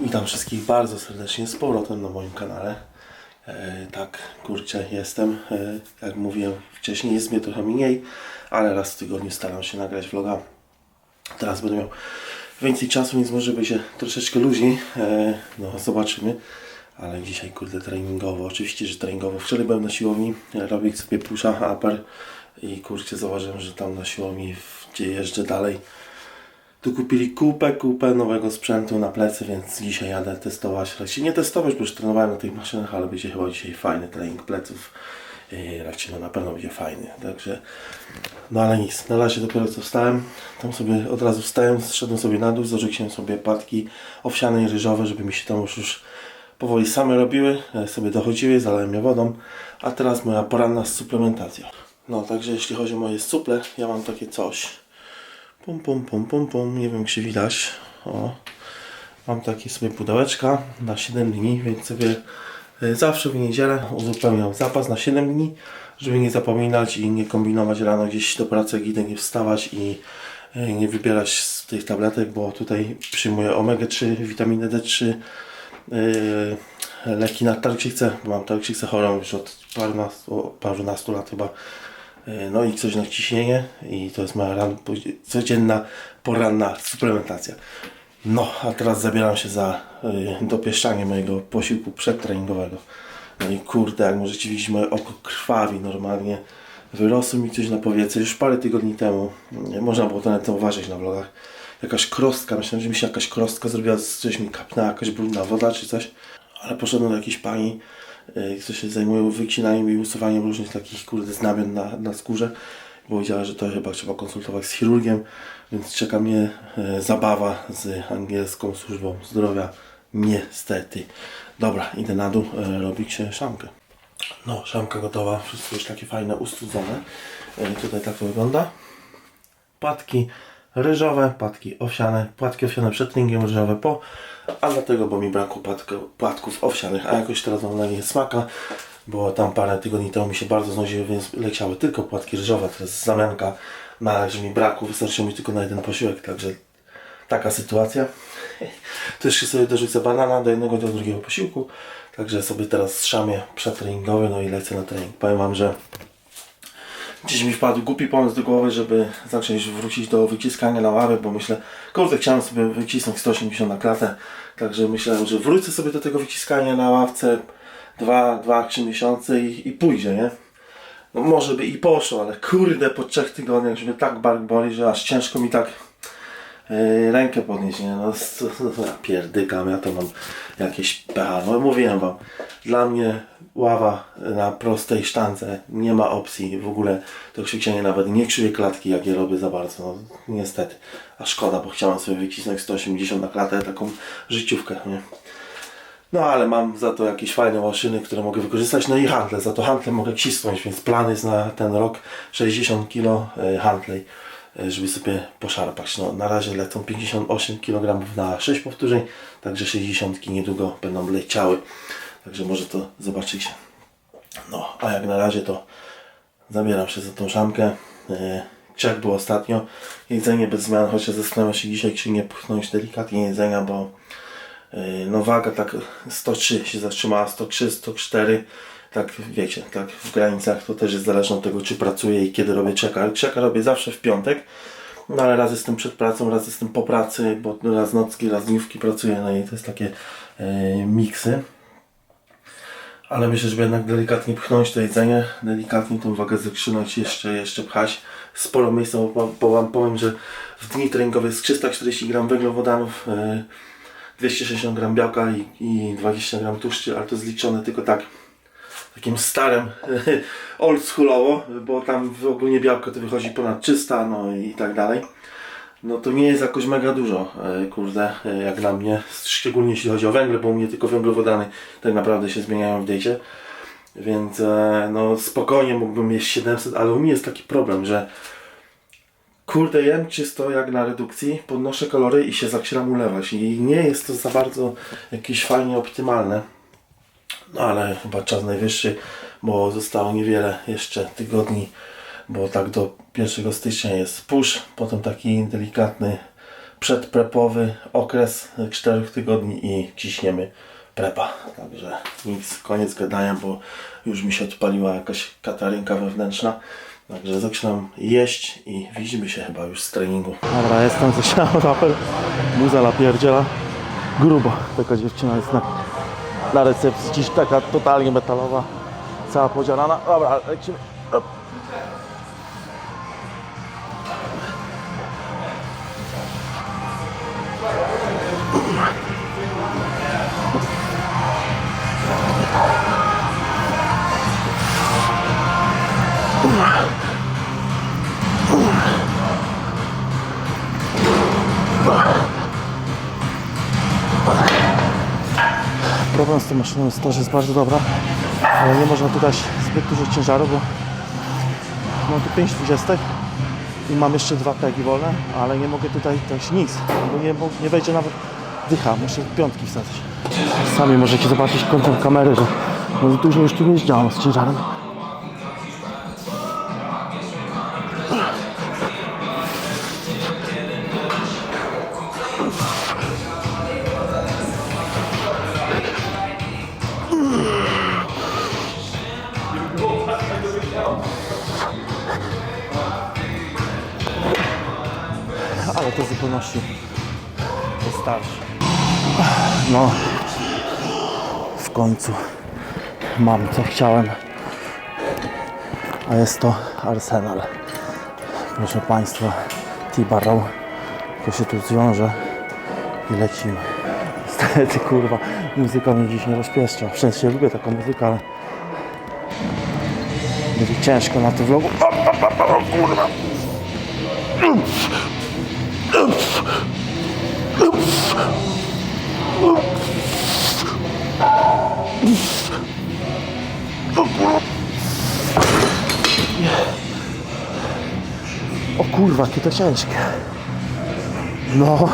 Witam wszystkich bardzo serdecznie z powrotem na moim kanale. E, tak, kurczę, jestem. E, jak mówiłem wcześniej, jest mnie trochę mniej, ale raz w tygodniu staram się nagrać vloga. Teraz będę miał więcej czasu, więc może będzie troszeczkę luźniej. E, no, zobaczymy. Ale dzisiaj, kurde, treningowo. Oczywiście, że treningowo. Wczoraj byłem na siłowni, e, robię sobie pusha, upper i kurczę, zauważyłem, że tam na siłowni, gdzie jeżdżę dalej, tu kupili kupę, kupę nowego sprzętu na plecy, więc dzisiaj jadę testować. Raczej nie testować, bo już trenowałem na tych maszynach, ale będzie chyba dzisiaj fajny trening pleców. I raczej no na pewno będzie fajny. Także, no ale nic, na razie dopiero co wstałem. Tam sobie od razu wstałem, zszedłem sobie na dół, zażyłem sobie płatki owsiane i ryżowe, żeby mi się tam już, już powoli same robiły, sobie dochodziły, zalałem je wodą. A teraz moja poranna suplementacja. No, także jeśli chodzi o moje suple, ja mam takie coś. Pum, pum, pum, pum, pum. Nie wiem, czy widać. O. Mam takie sobie pudełeczka na 7 dni, więc sobie e, zawsze w niedzielę uzupełniam zapas na 7 dni, żeby nie zapominać i nie kombinować rano gdzieś do pracy, jak idę, nie wstawać i e, nie wybierać z tych tabletek, bo tutaj przyjmuję omega-3, witaminę D3, e, leki na tarczycę, bo mam tarczycę chorą już od parunastu, parunastu lat chyba. E, No i coś na ciśnienie i to jest moja ran, codzienna, poranna suplementacja. No, a teraz zabieram się za y, dopieszczanie mojego posiłku przedtreningowego. No i kurde, jak możecie widzieć, moje oko krwawi normalnie. Wyrosło mi coś na powiece już parę tygodni temu. Nie można było to nawet zauważyć na vlogach. Jakaś krostka, myślałem, że mi się jakaś krostka zrobiła, coś mi kapnęła, jakaś brudna woda czy coś. Ale poszedłem do jakiejś pani, y, co się zajmuje wycinaniem i usuwaniem różnych takich kurde znamion na, na skórze. Powiedziała, że to chyba trzeba konsultować z chirurgiem, więc czeka mnie e, zabawa z angielską służbą zdrowia. Niestety. Dobra, idę na dół e, robić szamkę. No, szamka gotowa, wszystko już takie fajne, ustudzone. E, tutaj tak to wygląda. Płatki ryżowe, płatki owsiane, płatki owsiane przed treningiem, ryżowe po, a dlatego, bo mi brakło płatko, płatków owsianych, a jakoś teraz mam na nie smaka, bo tam parę tygodni temu mi się bardzo znudziły, więc leciały tylko płatki ryżowe, jest zamianka, na razie mi brakło, wystarczyło mi tylko na jeden posiłek, także taka sytuacja. Też się sobie dorzucę banana do jednego, do drugiego posiłku, także sobie teraz szamię przedtreningowy, no i lecę na trening. Powiem Wam, że Dziś mi wpadł głupi pomysł do głowy, żeby zacząć wrócić do wyciskania na ławę, bo myślę, kurde, chciałem sobie wycisnąć 180 na klatę, także myślałem, że wrócę sobie do tego wyciskania na ławce 2-3 miesiące i, i pójdzie, nie? No może by i poszło, ale kurde, po trzech tygodniach już mnie tak bark boli, że aż ciężko mi tak rękę podnieść, nie? No, pierdykam, ja to mam jakieś pecha. No mówiłem wam, dla mnie ława na prostej sztance nie ma opcji w ogóle to krzyczenie nawet nie krzywie klatki, jak je robię za bardzo, no niestety. A szkoda, bo chciałem sobie wycisnąć 180 na klatę, taką życiówkę, nie? No ale mam za to jakieś fajne maszyny, które mogę wykorzystać. No i handle, za to handle mogę cisnąć, więc plan jest na ten rok 60 kg handlej, e, żeby sobie poszarpać. No, na razie lecą 58 kg na 6 powtórzeń, także 60 niedługo będą leciały. Także może to zobaczycie. No, a jak na razie to zabieram się za tą szamkę. E, Jak było ostatnio, jedzenie bez zmian, chociaż zastanawiam się dzisiaj, czy nie pchnąć delikatnie jedzenia, bo Yy, no waga tak 103 się zatrzymała, 103, 104, tak wiecie, tak w granicach to też jest zależne od tego, czy pracuję i kiedy robię czeka. Czeka robię zawsze w piątek, no ale raz jestem przed pracą, raz jestem po pracy, bo raz nocki, raz dniówki pracuję, no i to jest takie yy, miksy. Ale myślę, żeby jednak delikatnie pchnąć to jedzenie, delikatnie tą wagę zakrzynąć, jeszcze, jeszcze pchać. Sporo miejsca, bo, Wam powiem, że w dni treningowych jest 340 gram węglowodanów, yy, 260 gram białka i, i 20 gram tłuszczy, ale to jest liczone tylko tak takim starym oldschoolowo, bo tam w ogólnie białko to wychodzi ponad 300, no i tak dalej. No to nie jest jakoś mega dużo, e, kurde, e, jak dla mnie, szczególnie jeśli chodzi o węgle, bo u mnie tylko węglowodany tak naprawdę się zmieniają w diecie. Więc e, no spokojnie mógłbym jeść 700, ale u mnie jest taki problem, że Kurde, jem czysto jak na redukcji, podnoszę kalorie i się zaczynam ulewać. I nie jest to za bardzo jakieś fajnie optymalne. No ale chyba czas najwyższy, bo zostało niewiele jeszcze tygodni, bo tak do 1 stycznia jest push, potem taki delikatny przedprepowy okres 4 tygodni i ciśniemy prepa. Także nic, koniec gadania, bo już mi się odpaliła jakaś katarynka wewnętrzna. Także zaczynam jeść i widzimy się chyba już z treningu. Dobra, jestem ze rapel. Muza lapierdziela. Grubo. Taka dziewczyna jest na, na recepcji. Dziś taka totalnie metalowa. Cała podzielana. Dobra, lecimy. Op. Problem z tą maszyną jest to, że jest bardzo dobra, ale nie można tu dać zbyt dużo ciężaru, bo mam tu 5 20 i mam jeszcze dwa pegi wolne, ale nie mogę tutaj dać nic, bo nie, nie wejdzie nawet dycha, muszę piątki wsadzić. Sami możecie zobaczyć kątem kamery, że no dużo już tu nie działam z ciężarem. Zupełności wystarczy. No, w końcu mam co chciałem, a jest to Arsenal. Proszę Państwa, T-Barrow, to się tu zwiąże i lecimy. Niestety, kurwa, muzyka mnie dziś nie rozpieszcza. W sensie lubię taką muzykę, ale będzie ciężko na tym vlogu. O, o, o, o, kurwa! O kurwa, jakie to ciężkie. No,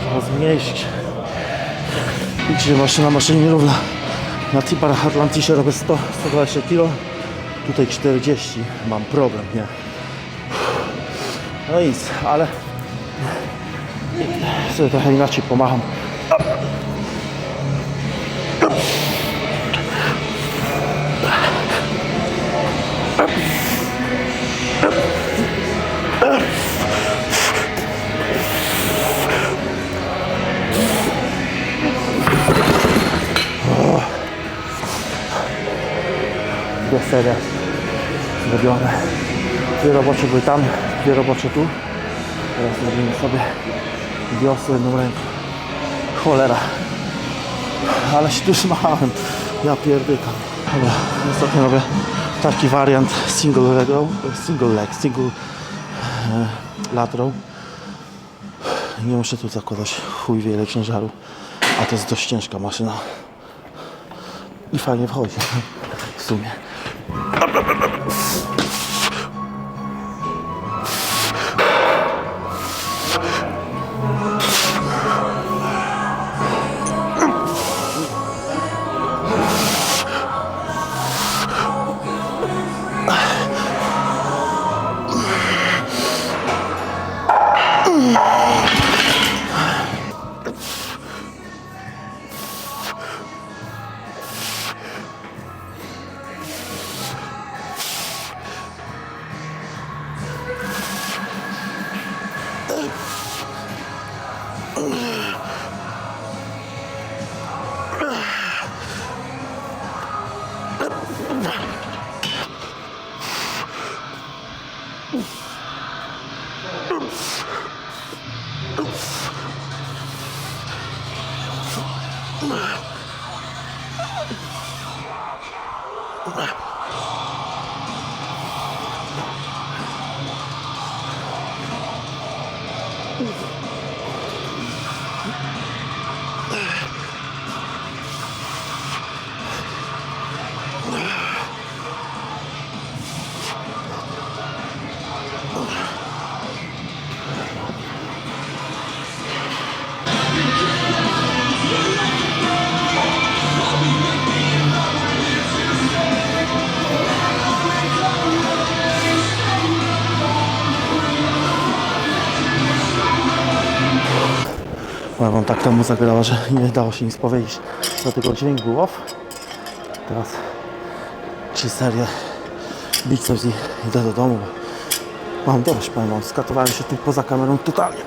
trzeba zmniejszyć. Widzicie, maszyna maszynie nierówna. Na Tipar Atlantisie robię 100, 120 kg. Tutaj 40. Mam problem, nie? No nic, ale sobie trochę inaczej pomacham. Dwie serie zrobione. Dwie robocze były tam, dwie robocze tu. Teraz robimy sobie wiosło jedną ręką. Cholera. Ale się tu trzymałem. Ja pierdykam. Dobra, ostatnio robię taki wariant single leg, single leg, single e, lateral. Nie muszę tu zakładać chuj wiele ciężaru, a to jest dość ciężka maszyna. I fajnie wchodzi w sumie. Tak tam mu zagrała, że nie dało się nic powiedzieć. Dlatego dźwięk był off. Teraz trzy serie biceps i idę do domu. Mam dość, powiem wam. Skatowałem się tu poza kamerą totalnie.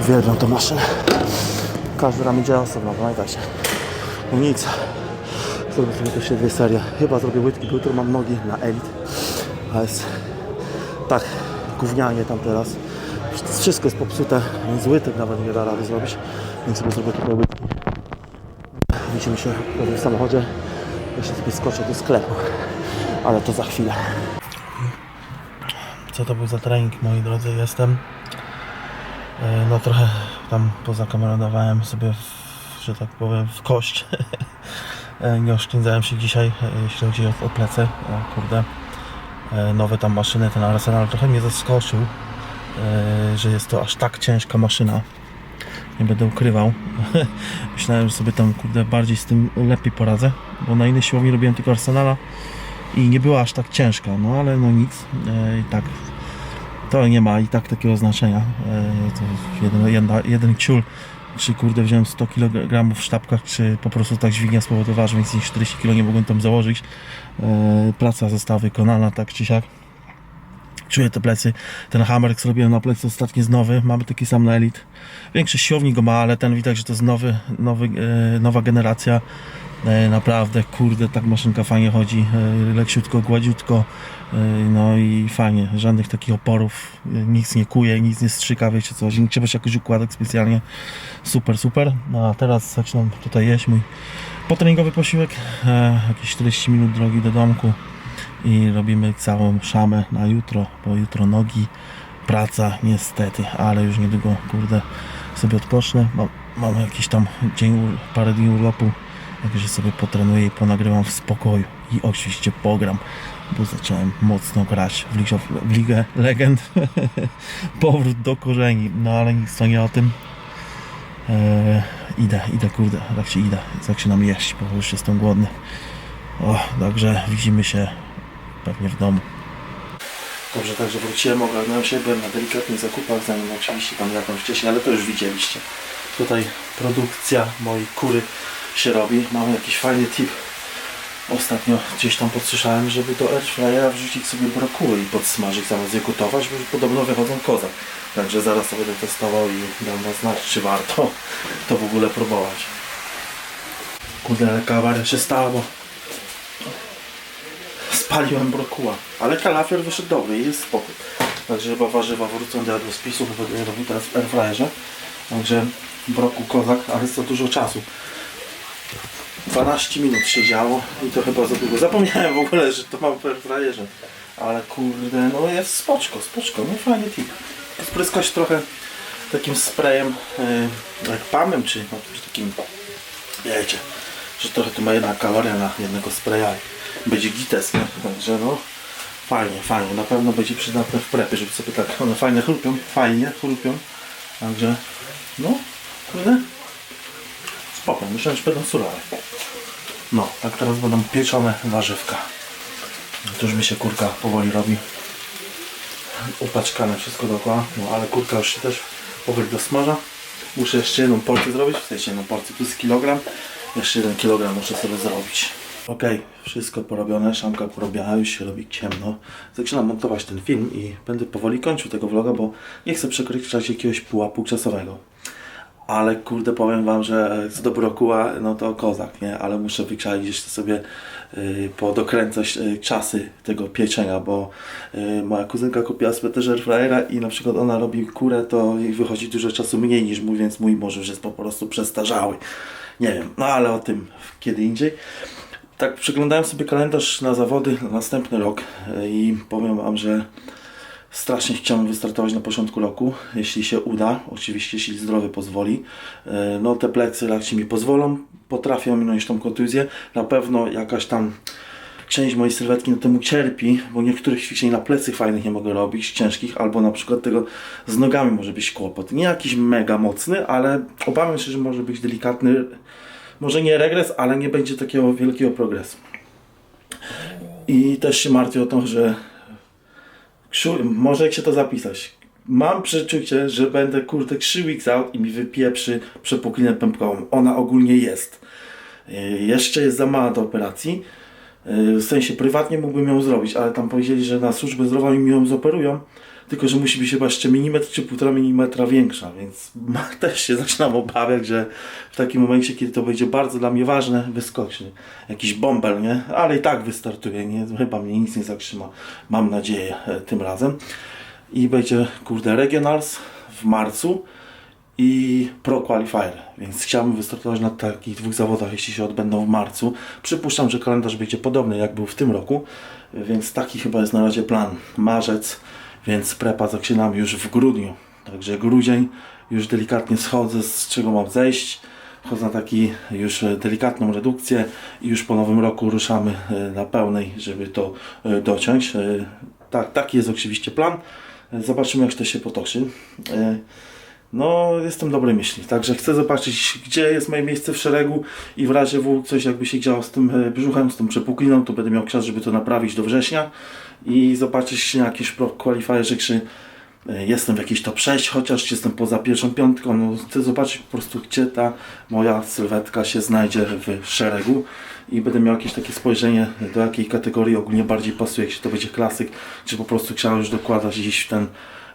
Uwielbiam tą maszynę. Każdy ram idzie osobno, pamiętajcie. No nic. Zrobię sobie jeszcze dwie serie. Chyba zrobię łydki, bo jutro mam nogi na elit. A jest tak gównianie tam teraz. Wszystko jest popsute, więc łydek nawet nie da rady zrobić. Więc sobie zrobię tutaj łydki. Widzimy się w samochodzie. Jeszcze sobie skoczę do sklepu. Ale to za chwilę. Co to był za trening, moi drodzy? Jestem. E, No trochę tam poza kamerą dawałem sobie, w, że tak powiem, w kość. E, Nie oszczędzałem się dzisiaj, e, jeśli chodzi o, o plecy. O, kurde, E, nowe tam maszyny, ten Arsenal trochę mnie zaskoczył, że jest to aż tak ciężka maszyna. Nie będę ukrywał. Myślałem, że sobie tam kurde bardziej z tym lepiej poradzę, bo na innej siłowni robiłem tylko Arsenala i nie była aż tak ciężka, no ale no nic. I tak to nie ma i tak takiego znaczenia. E, jeden, jedna, jeden ciul, czy kurde wziąłem 100 kg w sztabkach, czy po prostu tak dźwignia spowodowała, że więcej niż 40 kg nie mogłem tam założyć. E, Praca została wykonana tak czy siak. Czuję te plecy. Ten hammer, który zrobiłem na plecy ostatni jest nowy. Mamy taki sam na Elite. Większość siłowni go ma, ale ten widać, że to jest nowy, nowy, e, nowa generacja. E, Naprawdę, kurde, tak maszynka fajnie chodzi. E, Leciutko, gładziutko. E, No i fajnie. Żadnych takich oporów. Nic nie kuje, nic nie strzyka, wiecie co. Nie trzeba się jakoś układać specjalnie. Super, super. No a teraz zaczynam tutaj jeść mój potreningowy posiłek. Jakieś 40 minut drogi do domku i robimy całą szamę na jutro, bo jutro nogi, praca niestety, ale już niedługo kurde sobie odpocznę. Mam, mam jakiś tam dzień, parę dni urlopu, także sobie potrenuję i ponagrywam w spokoju i oczywiście pogram, bo zacząłem mocno grać w Ligę, w Ligę Legend. Powrót do korzeni, no ale nic to nie o tym. Eee, idę, idę kurde, tak się idę, zaczynam jeść, bo już jestem głodny. O, także widzimy się pewnie w domu. Dobrze, także wróciłem, ogarnąłem się, byłem na delikatnych zakupach, zanim oczywiście tam jakąś wcześniej, ale to już widzieliście. Tutaj produkcja mojej kury się robi. Mam jakiś fajny tip. Ostatnio gdzieś tam podsłyszałem, żeby do airfryera wrzucić sobie brokuły i podsmażyć zamiast je gotować, bo podobno wychodzą kozak. Także zaraz to będę testował i dam wam znać, czy warto to w ogóle próbować. Kurde, ale kawaria się bo spaliłem brokuła. Ale kalafior wyszedł dobry i jest spokój. Także chyba warzywa wrócą do jadłospisu, chyba je robię teraz w airfryerze. Także broku kozak, ale jest to dużo czasu. 12 minut się działo i to chyba za długo. Zapomniałem w ogóle, że to mam w airfryerze. Ale kurde, no jest spoczko, spoczko, no fajny tip. Spryskać trochę takim sprayem, yy, jak pamem, czy, no, takim, wiecie, że trochę tu ma jedna kaloria na jednego spraya będzie gites, nie? Także no, fajnie, fajnie, na pewno będzie przydatne w prepie, żeby sobie tak, one fajne chrupią, fajnie chrupią, także, no, kurde, spoko, myślałem, że będą surowe. No, tak teraz będą pieczone warzywka. To już mi się kurka powoli robi. Upaczkane wszystko dookoła, no ale kurka już się też powoli dosmaża. Muszę jeszcze jedną porcję zrobić, w sensie jedną porcję plus kilogram. Jeszcze jeden kilogram muszę sobie zrobić. Ok, wszystko porobione, szamka porobiona, już się robi ciemno. Zaczynam montować ten film i będę powoli kończył tego vloga, bo nie chcę przekroczyć jakiegoś pułapu czasowego. Ale kurde, powiem wam, że co do brokuła, no to kozak, nie? Ale muszę wyczaić jeszcze sobie yy, podokręcać yy, czasy tego pieczenia, bo yy, moja kuzynka kupiła sobie też airfryera i na przykład ona robi kurę, to jej wychodzi dużo czasu mniej niż mój, więc mój może już jest po prostu przestarzały. Nie wiem, no ale o tym kiedy indziej. Tak, przeglądałem sobie kalendarz na zawody na następny rok yy, i powiem wam, że Strasznie chciałem wystartować na początku roku, jeśli się uda, oczywiście jeśli zdrowie pozwoli. E, No te plecy ci mi pozwolą, potrafię ominąć tą kontuzję. Na pewno jakaś tam część mojej sylwetki na temu cierpi, bo niektórych ćwiczeń na plecy fajnych nie mogę robić, ciężkich, albo na przykład tego z nogami może być kłopot. Nie jakiś mega mocny, ale obawiam się, że może być delikatny, może nie regres, ale nie będzie takiego wielkiego progresu. I też się martwię o to, że Krzu, może się to zapisać. Mam przeczucie, że będę kurde 3 weeks out i mi wypieprzy przepuklinę pępkową. Ona ogólnie jest. Yy, Jeszcze jest za mała do operacji. Yy, W sensie prywatnie mógłbym ją zrobić, ale tam powiedzieli, że na służbę zdrowia mi ją zoperują. Tylko, że musi być chyba jeszcze milimetr czy półtora milimetra większa, więc też się zaczynam obawiać, że w takim momencie, kiedy to będzie bardzo dla mnie ważne, wyskoczy jakiś bąbel, nie? Ale i tak wystartuje, nie? Chyba mnie nic nie zatrzyma, mam nadzieję, e, tym razem. I będzie, kurde, Regionals w marcu i Pro Qualifier, więc chciałbym wystartować na takich dwóch zawodach, jeśli się odbędą w marcu. Przypuszczam, że kalendarz będzie podobny jak był w tym roku, więc taki chyba jest na razie plan. Marzec, więc prepa zaczynam już w grudniu. Także grudzień, już delikatnie schodzę, z czego mam zejść. Chodzę na taki już delikatną redukcję i już po nowym roku ruszamy e, na pełnej, żeby to e, dociąć. Tak, taki jest oczywiście plan. Zobaczymy jak to się potoczy. No, jestem dobrej myśli, także chcę zobaczyć, gdzie jest moje miejsce w szeregu i w razie W coś jakby się działo z tym e, brzuchem, z tą przepukliną, to będę miał czas, żeby to naprawić do września i zobaczyć na jakieś pro qualifierze, czy e, jestem w jakiejś top 6, chociaż jestem poza pierwszą piątką, no chcę zobaczyć po prostu, gdzie ta moja sylwetka się znajdzie w szeregu i będę miał jakieś takie spojrzenie, do jakiej kategorii ogólnie bardziej pasuje, czy to będzie klasyk, czy po prostu chciałem już dokładać gdzieś w ten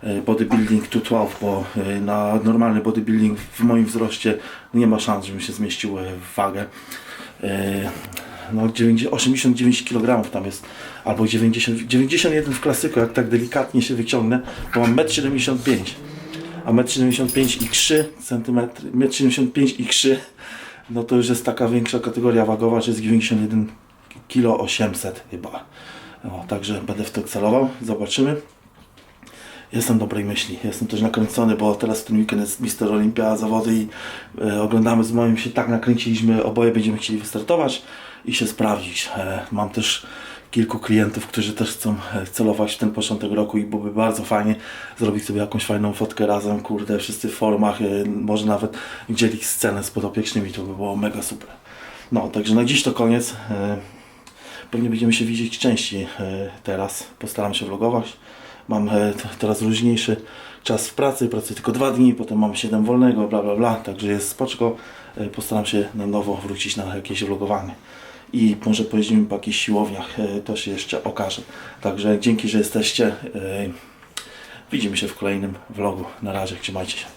e, bodybuilding 212, bo e, na normalny bodybuilding w moim wzroście nie ma szans, żebym się zmieścił e, w wagę. No, 90 89 kg tam jest, albo 90, 91 w klasyku, jak tak delikatnie się wyciągnę, to mam 1,75 m, a 1,75 m i 3 cm, 1,75 m i 3 no to już jest taka większa kategoria wagowa, że jest 91 kg 800 chyba. No, także będę w to celował, zobaczymy. Jestem dobrej myśli, jestem też nakręcony, bo teraz w ten weekend jest Mister Olimpia, zawody i e, oglądamy z moim, się tak nakręciliśmy, oboje będziemy chcieli wystartować i się sprawdzić. E, mam też kilku klientów, którzy też chcą e, celować w ten początek roku i byłoby bardzo fajnie zrobić sobie jakąś fajną fotkę razem, kurde, wszyscy w formach, e, może nawet dzielić scenę z podopiecznymi, to by było mega super. No, także na dziś to koniec. E, Pewnie będziemy się widzieć częściej e, teraz. Postaram się vlogować. Mam e, teraz luźniejszy czas w pracy, pracuję tylko dwa dni, potem mam 7 wolnego, bla bla bla, także jest spoczko. E, Postaram się na nowo wrócić na jakieś vlogowanie. I może pojeździmy po jakichś siłowniach, e, to się jeszcze okaże. Także dzięki, że jesteście. Widzimy się w kolejnym vlogu. Na razie, trzymajcie się.